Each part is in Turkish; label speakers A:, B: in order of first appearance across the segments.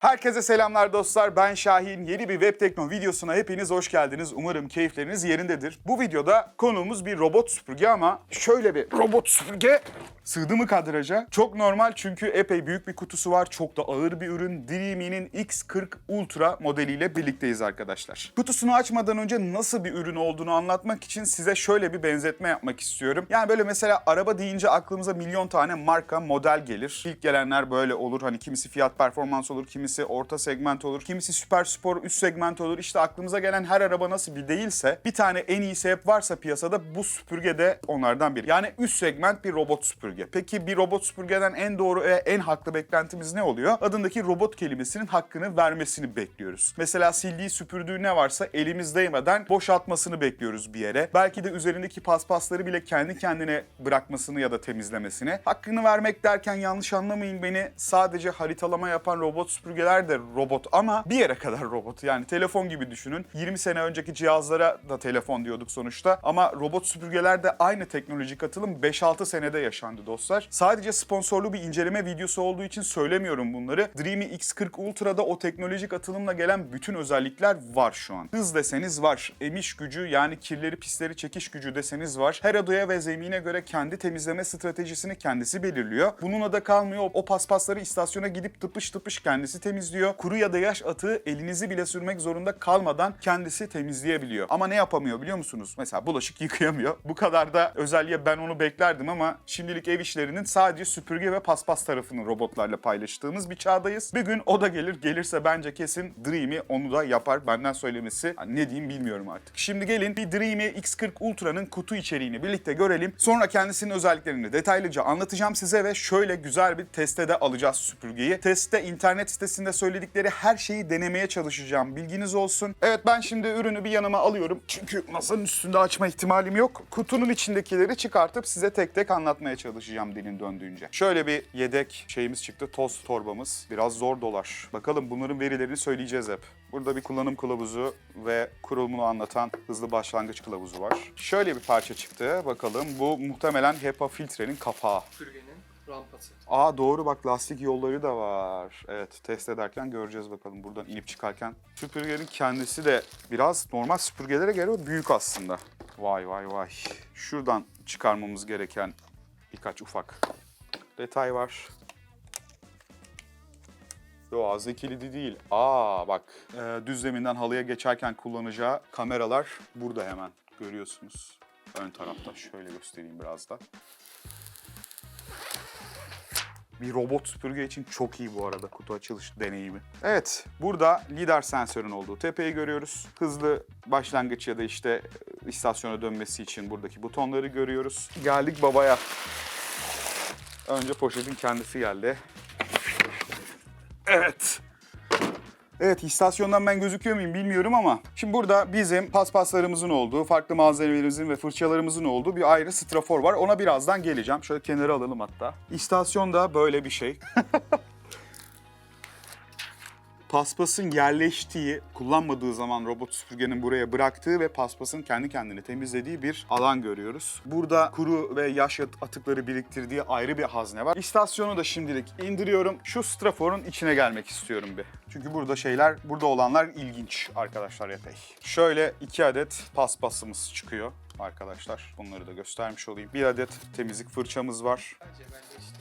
A: Herkese selamlar dostlar. Ben Şahin. Yeni bir Web Tekno videosuna hepiniz hoş geldiniz. Umarım keyifleriniz yerindedir. Bu videoda konuğumuz bir robot süpürge ama şöyle bir robot süpürge sığdı mı kadraja? Çok normal çünkü epey büyük bir kutusu var. Çok da ağır bir ürün. Dreamy'nin X40 Ultra modeliyle birlikteyiz arkadaşlar. Kutusunu açmadan önce nasıl bir ürün olduğunu anlatmak için size şöyle bir benzetme yapmak istiyorum. Yani böyle mesela araba deyince aklımıza milyon tane marka, model gelir. İlk gelenler böyle olur. Hani kimisi fiyat performans olur, kimisi orta segment olur, kimisi süper spor üst segment olur. İşte aklımıza gelen her araba nasıl bir değilse bir tane en iyisi hep varsa piyasada bu süpürge de onlardan biri. Yani üst segment bir robot süpürge. Peki bir robot süpürgeden en doğru ve en haklı beklentimiz ne oluyor? Adındaki robot kelimesinin hakkını vermesini bekliyoruz. Mesela sildiği süpürdüğü ne varsa elimiz değmeden boşaltmasını bekliyoruz bir yere. Belki de üzerindeki paspasları bile kendi kendine bırakmasını ya da temizlemesini. Hakkını vermek derken yanlış anlamayın beni. Sadece haritalama yapan robot süpürgeler de robot ama bir yere kadar robot. Yani telefon gibi düşünün. 20 sene önceki cihazlara da telefon diyorduk sonuçta. Ama robot süpürgelerde aynı teknolojik atılım 5-6 senede yaşandı dostlar. Sadece sponsorlu bir inceleme videosu olduğu için söylemiyorum bunları. Dreamy X40 Ultra'da o teknolojik atılımla gelen bütün özellikler var şu an. Hız deseniz var. Emiş gücü yani kirleri pisleri çekiş gücü deseniz var. Her odaya ve zemine göre kendi temizleme stratejisini kendisi belirliyor. Bununla da kalmıyor. O paspasları istasyona gidip tıpış tıpış kendisi temizliyor. Kuru ya da yaş atığı elinizi bile sürmek zorunda kalmadan kendisi temizleyebiliyor. Ama ne yapamıyor biliyor musunuz? Mesela bulaşık yıkayamıyor. Bu kadar da özelliğe ben onu beklerdim ama şimdilik ev işlerinin sadece süpürge ve paspas tarafını robotlarla paylaştığımız bir çağdayız. Bir gün o da gelir. Gelirse bence kesin Dreamy onu da yapar. Benden söylemesi ne diyeyim bilmiyorum artık. Şimdi gelin bir Dreamy X40 Ultra'nın kutu içeriğini birlikte görelim. Sonra kendisinin özelliklerini detaylıca anlatacağım size ve şöyle güzel bir teste de alacağız süpürgeyi. Testte internet sitesinde söyledikleri her şeyi denemeye çalışacağım. Bilginiz olsun. Evet ben şimdi ürünü bir yanıma alıyorum. Çünkü masanın üstünde açma ihtimalim yok. Kutunun içindekileri çıkartıp size tek tek anlatmaya çalışacağım dilin döndüğünce. Şöyle bir yedek şeyimiz çıktı. Toz torbamız. Biraz zor dolar. Bakalım bunların verilerini söyleyeceğiz hep. Burada bir kullanım kılavuzu ve kurulumunu anlatan hızlı başlangıç kılavuzu var. Şöyle bir parça çıktı. Bakalım bu muhtemelen HEPA filtrenin kapağı.
B: süpürgenin rampası.
A: Aa doğru bak lastik yolları da var. Evet test ederken göreceğiz bakalım buradan inip çıkarken. Süpürgenin kendisi de biraz normal süpürgelere göre büyük aslında. Vay vay vay. Şuradan çıkarmamız gereken birkaç ufak detay var. Yo ağzı kilidi değil. Aa bak e, düz zeminden halıya geçerken kullanacağı kameralar burada hemen görüyorsunuz. Ön tarafta şöyle göstereyim biraz da. Bir robot süpürge için çok iyi bu arada kutu açılış deneyimi. Evet, burada lidar sensörün olduğu tepeyi görüyoruz. Hızlı başlangıç ya da işte e, istasyona dönmesi için buradaki butonları görüyoruz. Geldik babaya. Önce poşetin kendisi geldi. Evet. Evet istasyondan ben gözüküyor muyum bilmiyorum ama şimdi burada bizim paspaslarımızın olduğu, farklı malzemelerimizin ve fırçalarımızın olduğu bir ayrı strafor var. Ona birazdan geleceğim. Şöyle kenara alalım hatta. İstasyonda böyle bir şey. paspasın yerleştiği, kullanmadığı zaman robot süpürgenin buraya bıraktığı ve paspasın kendi kendini temizlediği bir alan görüyoruz. Burada kuru ve yaş at- atıkları biriktirdiği ayrı bir hazne var. İstasyonu da şimdilik indiriyorum. Şu straforun içine gelmek istiyorum bir. Çünkü burada şeyler, burada olanlar ilginç arkadaşlar epey. Şöyle iki adet paspasımız çıkıyor arkadaşlar. Bunları da göstermiş olayım. Bir adet temizlik fırçamız var.
B: Cebelleştirmiş oldu.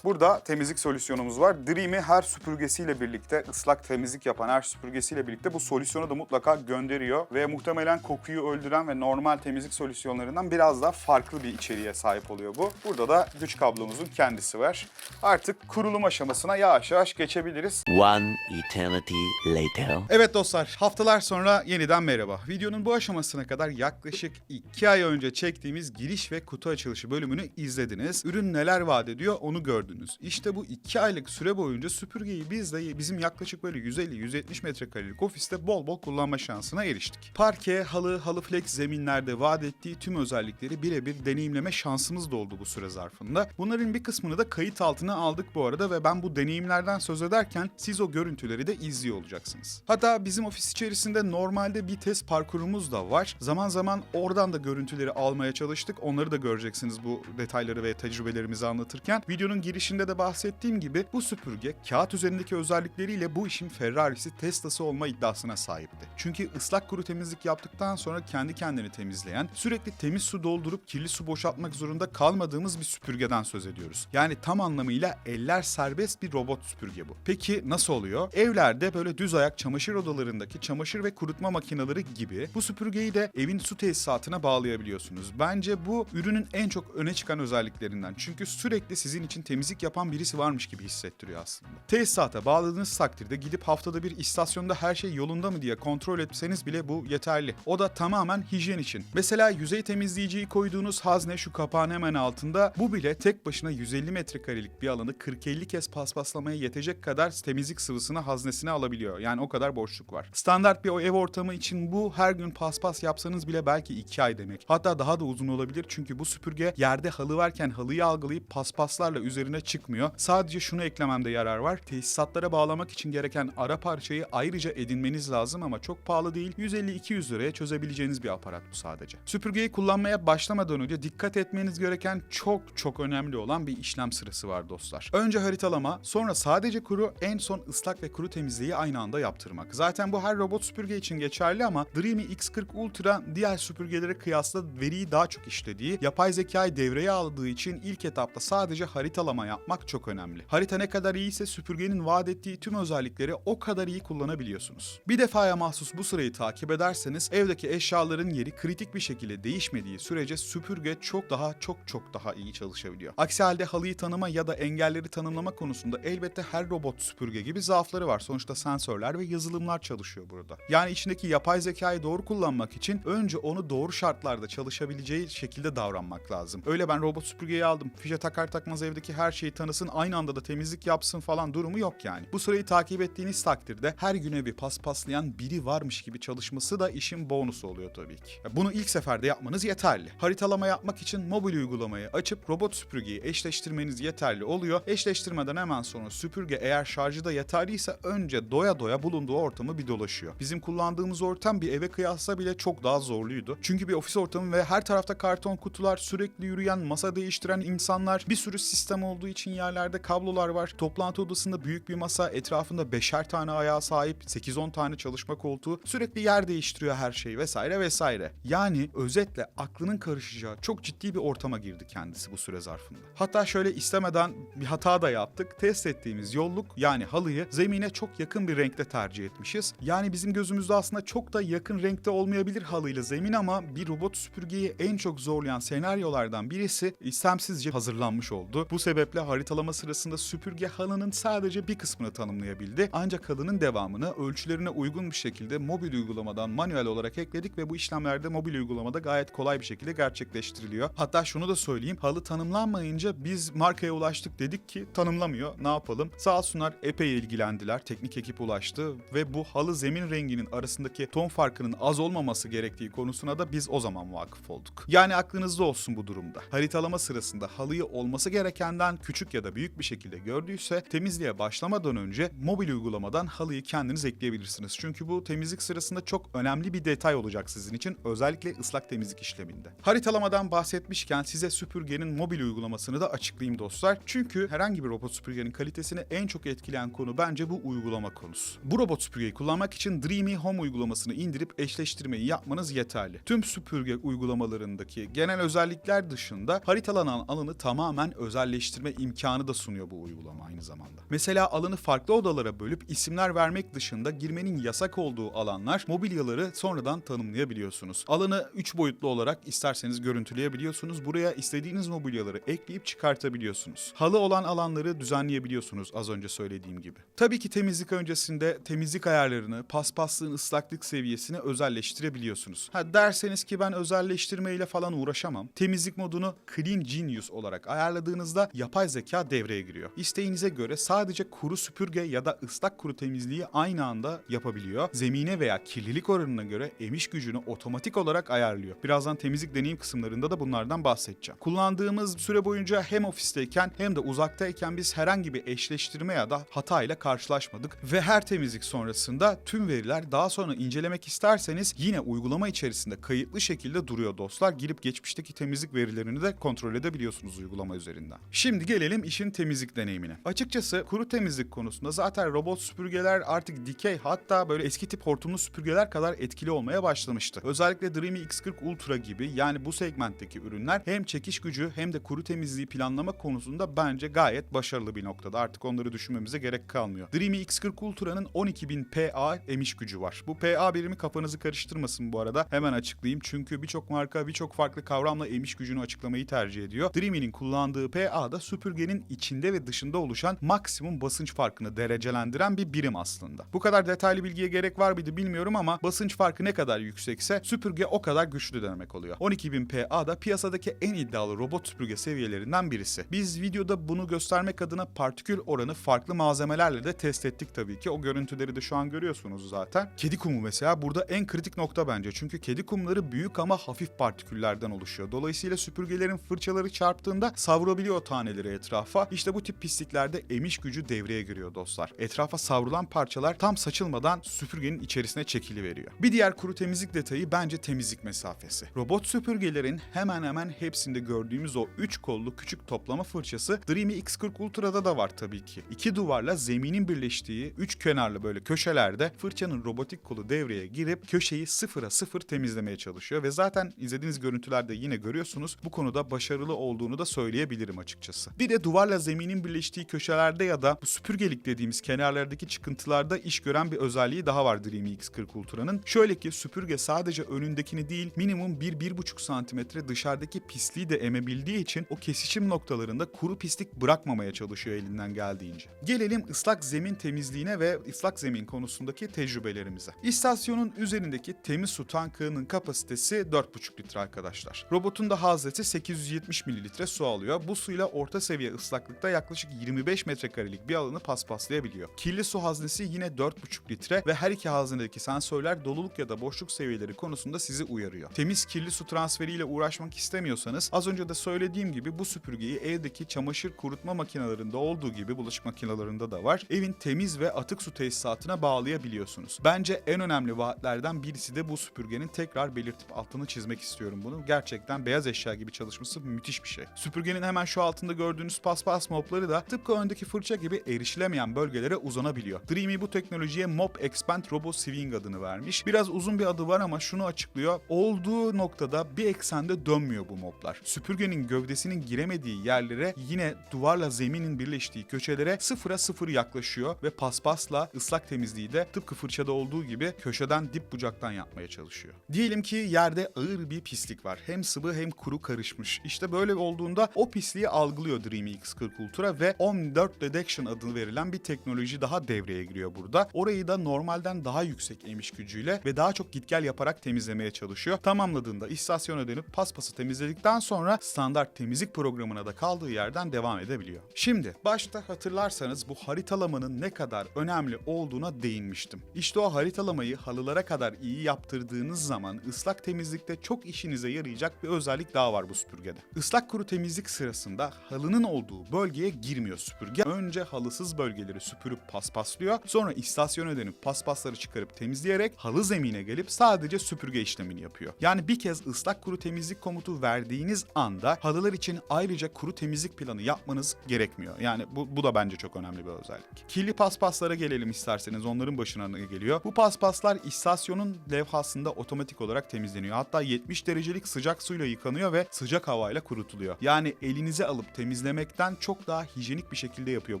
A: Burada temizlik solüsyonumuz var. Dreamy her süpürgesiyle birlikte, ıslak temizlik yapan her süpürgesiyle birlikte bu solüsyonu da mutlaka gönderiyor. Ve muhtemelen kokuyu öldüren ve normal temizlik solüsyonlarından biraz daha farklı bir içeriğe sahip oluyor bu. Burada da güç kablomuzun kendisi var. Artık kurulum aşamasına yavaş yavaş geçebiliriz.
C: One eternity later.
A: Evet dostlar, haftalar sonra yeniden merhaba. Videonun bu aşamasına kadar yaklaşık 2 ay önce çektiğimiz giriş ve kutu açılışı bölümünü izlediniz. Ürün neler vaat ediyor onu gördünüz. İşte bu 2 aylık süre boyunca süpürgeyi biz de bizim yaklaşık böyle 150-170 metrekarelik ofiste bol bol kullanma şansına eriştik. Parke, halı, halı flex zeminlerde vaat ettiği tüm özellikleri birebir deneyimleme şansımız da oldu bu süre zarfında. Bunların bir kısmını da kayıt altına aldık bu arada ve ben bu deneyimlerden söz ederken siz o görüntüleri de izliyor olacaksınız. Hatta bizim ofis içerisinde normalde bir test parkurumuz da var. Zaman zaman oradan da görüntüleri almaya çalıştık. Onları da göreceksiniz bu detayları ve tecrübelerimizi anlatırken. Videonun giriş girişinde de bahsettiğim gibi bu süpürge kağıt üzerindeki özellikleriyle bu işin Ferrari'si Tesla'sı olma iddiasına sahipti. Çünkü ıslak kuru temizlik yaptıktan sonra kendi kendini temizleyen, sürekli temiz su doldurup kirli su boşaltmak zorunda kalmadığımız bir süpürgeden söz ediyoruz. Yani tam anlamıyla eller serbest bir robot süpürge bu. Peki nasıl oluyor? Evlerde böyle düz ayak çamaşır odalarındaki çamaşır ve kurutma makineleri gibi bu süpürgeyi de evin su tesisatına bağlayabiliyorsunuz. Bence bu ürünün en çok öne çıkan özelliklerinden. Çünkü sürekli sizin için temizlik yapan birisi varmış gibi hissettiriyor aslında. Tesisata bağladığınız takdirde gidip haftada bir istasyonda her şey yolunda mı diye kontrol etseniz bile bu yeterli. O da tamamen hijyen için. Mesela yüzey temizleyiciyi koyduğunuz hazne şu kapağın hemen altında. Bu bile tek başına 150 metrekarelik bir alanı 40-50 kez paspaslamaya yetecek kadar temizlik sıvısını haznesine alabiliyor. Yani o kadar boşluk var. Standart bir o ev ortamı için bu her gün paspas yapsanız bile belki 2 ay demek. Hatta daha da uzun olabilir çünkü bu süpürge yerde halı varken halıyı algılayıp paspaslarla üzerine çıkmıyor. Sadece şunu eklememde yarar var. Tesisatlara bağlamak için gereken ara parçayı ayrıca edinmeniz lazım ama çok pahalı değil. 150-200 liraya çözebileceğiniz bir aparat bu sadece. Süpürgeyi kullanmaya başlamadan önce dikkat etmeniz gereken çok çok önemli olan bir işlem sırası var dostlar. Önce haritalama, sonra sadece kuru, en son ıslak ve kuru temizliği aynı anda yaptırmak. Zaten bu her robot süpürge için geçerli ama Dreamy X40 Ultra diğer süpürgelere kıyasla veriyi daha çok işlediği, yapay zekayı devreye aldığı için ilk etapta sadece haritalama yapmak çok önemli. Harita ne kadar iyiyse süpürgenin vaat ettiği tüm özellikleri o kadar iyi kullanabiliyorsunuz. Bir defaya mahsus bu sırayı takip ederseniz evdeki eşyaların yeri kritik bir şekilde değişmediği sürece süpürge çok daha çok çok daha iyi çalışabiliyor. Aksi halde halıyı tanıma ya da engelleri tanımlama konusunda elbette her robot süpürge gibi zaafları var. Sonuçta sensörler ve yazılımlar çalışıyor burada. Yani içindeki yapay zekayı doğru kullanmak için önce onu doğru şartlarda çalışabileceği şekilde davranmak lazım. Öyle ben robot süpürgeyi aldım. Fişe takar takmaz evdeki her şeyi tanısın, aynı anda da temizlik yapsın falan durumu yok yani. Bu sırayı takip ettiğiniz takdirde her gün evi paspaslayan biri varmış gibi çalışması da işin bonusu oluyor tabii ki. Bunu ilk seferde yapmanız yeterli. Haritalama yapmak için mobil uygulamayı açıp robot süpürgeyi eşleştirmeniz yeterli oluyor. Eşleştirmeden hemen sonra süpürge eğer şarjı da yeterliyse önce doya doya bulunduğu ortamı bir dolaşıyor. Bizim kullandığımız ortam bir eve kıyasla bile çok daha zorluydu. Çünkü bir ofis ortamı ve her tarafta karton kutular, sürekli yürüyen, masa değiştiren insanlar, bir sürü sistem olduğu için yerlerde kablolar var. Toplantı odasında büyük bir masa, etrafında beşer tane ayağa sahip, 8-10 tane çalışma koltuğu, sürekli yer değiştiriyor her şey vesaire vesaire. Yani özetle aklının karışacağı çok ciddi bir ortama girdi kendisi bu süre zarfında. Hatta şöyle istemeden bir hata da yaptık. Test ettiğimiz yolluk yani halıyı zemine çok yakın bir renkte tercih etmişiz. Yani bizim gözümüzde aslında çok da yakın renkte olmayabilir halıyla zemin ama bir robot süpürgeyi en çok zorlayan senaryolardan birisi istemsizce hazırlanmış oldu. Bu sebeple haritalama sırasında süpürge halının sadece bir kısmını tanımlayabildi. Ancak halının devamını ölçülerine uygun bir şekilde mobil uygulamadan manuel olarak ekledik ve bu işlemlerde mobil uygulamada gayet kolay bir şekilde gerçekleştiriliyor. Hatta şunu da söyleyeyim. Halı tanımlanmayınca biz markaya ulaştık dedik ki tanımlamıyor. Ne yapalım? Sağ olsunlar epey ilgilendiler. Teknik ekip ulaştı ve bu halı zemin renginin arasındaki ton farkının az olmaması gerektiği konusuna da biz o zaman vakıf olduk. Yani aklınızda olsun bu durumda. Haritalama sırasında halıyı olması gerekenden küçük ya da büyük bir şekilde gördüyse temizliğe başlamadan önce mobil uygulamadan halıyı kendiniz ekleyebilirsiniz. Çünkü bu temizlik sırasında çok önemli bir detay olacak sizin için özellikle ıslak temizlik işleminde. Haritalamadan bahsetmişken size süpürgenin mobil uygulamasını da açıklayayım dostlar. Çünkü herhangi bir robot süpürgenin kalitesini en çok etkileyen konu bence bu uygulama konusu. Bu robot süpürgeyi kullanmak için Dreamy Home uygulamasını indirip eşleştirmeyi yapmanız yeterli. Tüm süpürge uygulamalarındaki genel özellikler dışında haritalanan alanı tamamen özelleştirme imkanı da sunuyor bu uygulama aynı zamanda. Mesela alanı farklı odalara bölüp isimler vermek dışında girmenin yasak olduğu alanlar mobilyaları sonradan tanımlayabiliyorsunuz. Alanı 3 boyutlu olarak isterseniz görüntüleyebiliyorsunuz. Buraya istediğiniz mobilyaları ekleyip çıkartabiliyorsunuz. Halı olan alanları düzenleyebiliyorsunuz az önce söylediğim gibi. Tabii ki temizlik öncesinde temizlik ayarlarını, paspaslığın ıslaklık seviyesini özelleştirebiliyorsunuz. Ha derseniz ki ben özelleştirmeyle falan uğraşamam. Temizlik modunu Clean Genius olarak ayarladığınızda yapay zeka devreye giriyor. İsteğinize göre sadece kuru süpürge ya da ıslak kuru temizliği aynı anda yapabiliyor. Zemine veya kirlilik oranına göre emiş gücünü otomatik olarak ayarlıyor. Birazdan temizlik deneyim kısımlarında da bunlardan bahsedeceğim. Kullandığımız süre boyunca hem ofisteyken hem de uzaktayken biz herhangi bir eşleştirme ya da hata ile karşılaşmadık ve her temizlik sonrasında tüm veriler daha sonra incelemek isterseniz yine uygulama içerisinde kayıtlı şekilde duruyor dostlar. Girip geçmişteki temizlik verilerini de kontrol edebiliyorsunuz uygulama üzerinden. Şimdi Gelelim işin temizlik deneyimine. Açıkçası kuru temizlik konusunda zaten robot süpürgeler artık dikey hatta böyle eski tip hortumlu süpürgeler kadar etkili olmaya başlamıştı. Özellikle Dreamy X40 Ultra gibi yani bu segmentteki ürünler hem çekiş gücü hem de kuru temizliği planlama konusunda bence gayet başarılı bir noktada. Artık onları düşünmemize gerek kalmıyor. Dreamy X40 Ultra'nın 12000 PA emiş gücü var. Bu PA birimi kafanızı karıştırmasın bu arada. Hemen açıklayayım. Çünkü birçok marka birçok farklı kavramla emiş gücünü açıklamayı tercih ediyor. Dreamy'nin kullandığı PA da süpürgenin içinde ve dışında oluşan maksimum basınç farkını derecelendiren bir birim aslında. Bu kadar detaylı bilgiye gerek var mıydı bilmiyorum ama basınç farkı ne kadar yüksekse süpürge o kadar güçlü demek oluyor. 12000 PA da piyasadaki en iddialı robot süpürge seviyelerinden birisi. Biz videoda bunu göstermek adına partikül oranı farklı malzemelerle de test ettik tabii ki. O görüntüleri de şu an görüyorsunuz zaten. Kedi kumu mesela burada en kritik nokta bence. Çünkü kedi kumları büyük ama hafif partiküllerden oluşuyor. Dolayısıyla süpürgelerin fırçaları çarptığında savrulabiliyor o taneleri etrafa. İşte bu tip pisliklerde emiş gücü devreye giriyor dostlar. Etrafa savrulan parçalar tam saçılmadan süpürgenin içerisine çekiliveriyor. Bir diğer kuru temizlik detayı bence temizlik mesafesi. Robot süpürgelerin hemen hemen hepsinde gördüğümüz o 3 kollu küçük toplama fırçası Dreamy X40 Ultra'da da var tabii ki. İki duvarla zeminin birleştiği 3 kenarlı böyle köşelerde fırçanın robotik kolu devreye girip köşeyi sıfıra sıfır temizlemeye çalışıyor ve zaten izlediğiniz görüntülerde yine görüyorsunuz bu konuda başarılı olduğunu da söyleyebilirim açıkçası. Bir de duvarla zeminin birleştiği köşelerde ya da bu süpürgelik dediğimiz kenarlardaki çıkıntılarda iş gören bir özelliği daha var Dreamy X40 Ultra'nın. Şöyle ki süpürge sadece önündekini değil minimum 1-1,5 santimetre dışarıdaki pisliği de emebildiği için o kesişim noktalarında kuru pislik bırakmamaya çalışıyor elinden geldiğince. Gelelim ıslak zemin temizliğine ve ıslak zemin konusundaki tecrübelerimize. İstasyonun üzerindeki temiz su tankının kapasitesi 4,5 litre arkadaşlar. Robotun da haznesi 870 mililitre su alıyor. Bu suyla orta seviye ıslaklıkta yaklaşık 25 metrekarelik bir alanı paspaslayabiliyor. Kirli su haznesi yine 4,5 litre ve her iki haznedeki sensörler doluluk ya da boşluk seviyeleri konusunda sizi uyarıyor. Temiz kirli su transferiyle uğraşmak istemiyorsanız az önce de söylediğim gibi bu süpürgeyi evdeki çamaşır kurutma makinelerinde olduğu gibi bulaşık makinelerinde de var. Evin temiz ve atık su tesisatına bağlayabiliyorsunuz. Bence en önemli vaatlerden birisi de bu süpürgenin tekrar belirtip altını çizmek istiyorum bunu. Gerçekten beyaz eşya gibi çalışması müthiş bir şey. Süpürgenin hemen şu altında gördüğünüz paspas mopları da tıpkı öndeki fırça gibi erişilemeyen bölgelere uzanabiliyor. Dreamy bu teknolojiye Mop Expand Robo Swing adını vermiş. Biraz uzun bir adı var ama şunu açıklıyor. Olduğu noktada bir eksende dönmüyor bu moplar. Süpürgenin gövdesinin giremediği yerlere yine duvarla zeminin birleştiği köşelere sıfıra sıfır yaklaşıyor ve paspasla ıslak temizliği de tıpkı fırçada olduğu gibi köşeden dip bucaktan yapmaya çalışıyor. Diyelim ki yerde ağır bir pislik var. Hem sıvı hem kuru karışmış. İşte böyle olduğunda o pisliği algılıyor Dreamy X40 Ultra ve Omni4 Detection adını verilen bir teknoloji daha devreye giriyor burada. Orayı da normalden daha yüksek emiş gücüyle ve daha çok git gel yaparak temizlemeye çalışıyor. Tamamladığında istasyona dönüp paspası temizledikten sonra standart temizlik programına da kaldığı yerden devam edebiliyor. Şimdi başta hatırlarsanız bu haritalamanın ne kadar önemli olduğuna değinmiştim. İşte o haritalamayı halılara kadar iyi yaptırdığınız zaman ıslak temizlikte çok işinize yarayacak bir özellik daha var bu süpürgede. Islak kuru temizlik sırasında halının olduğu bölgeye girmiyor süpürge. Önce halısız bölgeleri süpürüp paspaslıyor. Sonra istasyona dönüp paspasları çıkarıp temizleyerek halı zemine gelip sadece süpürge işlemini yapıyor. Yani bir kez ıslak kuru temizlik komutu verdiğiniz anda halılar için ayrıca kuru temizlik planı yapmanız gerekmiyor. Yani bu, bu da bence çok önemli bir özellik. Kirli paspaslara gelelim isterseniz onların başına ne geliyor. Bu paspaslar istasyonun levhasında otomatik olarak temizleniyor. Hatta 70 derecelik sıcak suyla yıkanıyor ve sıcak havayla kurutuluyor. Yani elinize alıp temizlemekten çok daha hijyenik bir şekilde yapıyor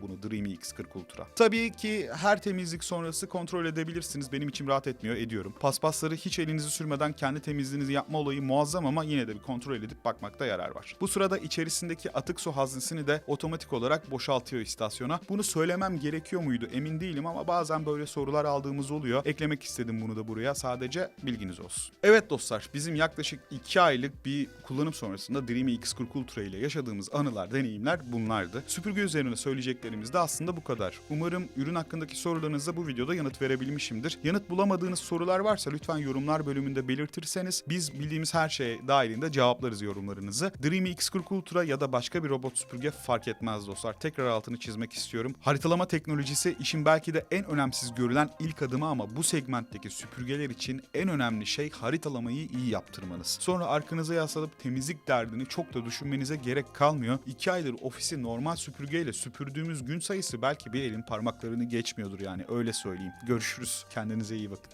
A: bunu Dreamy X40 Ultra. Tabii ki her temizlik sonrası kontrol edebilirsiniz. Benim içim rahat etmiyor, ediyorum. Paspasları hiç elinizi sürmeden kendi temizliğinizi yapma olayı muazzam ama yine de bir kontrol edip bakmakta yarar var. Bu sırada içerisindeki atık su haznesini de otomatik olarak boşaltıyor istasyona. Bunu söylemem gerekiyor muydu emin değilim ama bazen böyle sorular aldığımız oluyor. Eklemek istedim bunu da buraya sadece bilginiz olsun. Evet dostlar bizim yaklaşık 2 aylık bir kullanım sonrasında Dreamy X40 Ultra ile yaşadığımız anılar, deneyimler bunlardı. Süpürge üzerine söyleyeceklerimiz de aslında bu kadar. Umarım ürün hakkındaki sorularınıza bu videoda yanıt verebilmişimdir. Yanıt bulamadığınız sorular varsa lütfen yorumlar bölümünde belirtirseniz biz bildiğimiz her şey dahilinde cevaplarız yorumlarınızı. Dreamy X40 Ultra ya da başka bir robot süpürge fark etmez dostlar. Tekrar altını çizmek istiyorum. Haritalama teknolojisi işin belki de en önemsiz görülen ilk adımı ama bu segmentteki süpürgeler için en önemli şey haritalamayı iyi yaptırmanız. Sonra arkanıza yaslanıp temizlik derdini çok da düşünmenize gerek kalmıyor. 2 ay aydır ofisi normal süpürgeyle süpürdüğümüz gün sayısı belki bir elin parmaklarını geçmiyordur yani öyle söyleyeyim. Görüşürüz. Kendinize iyi bakın.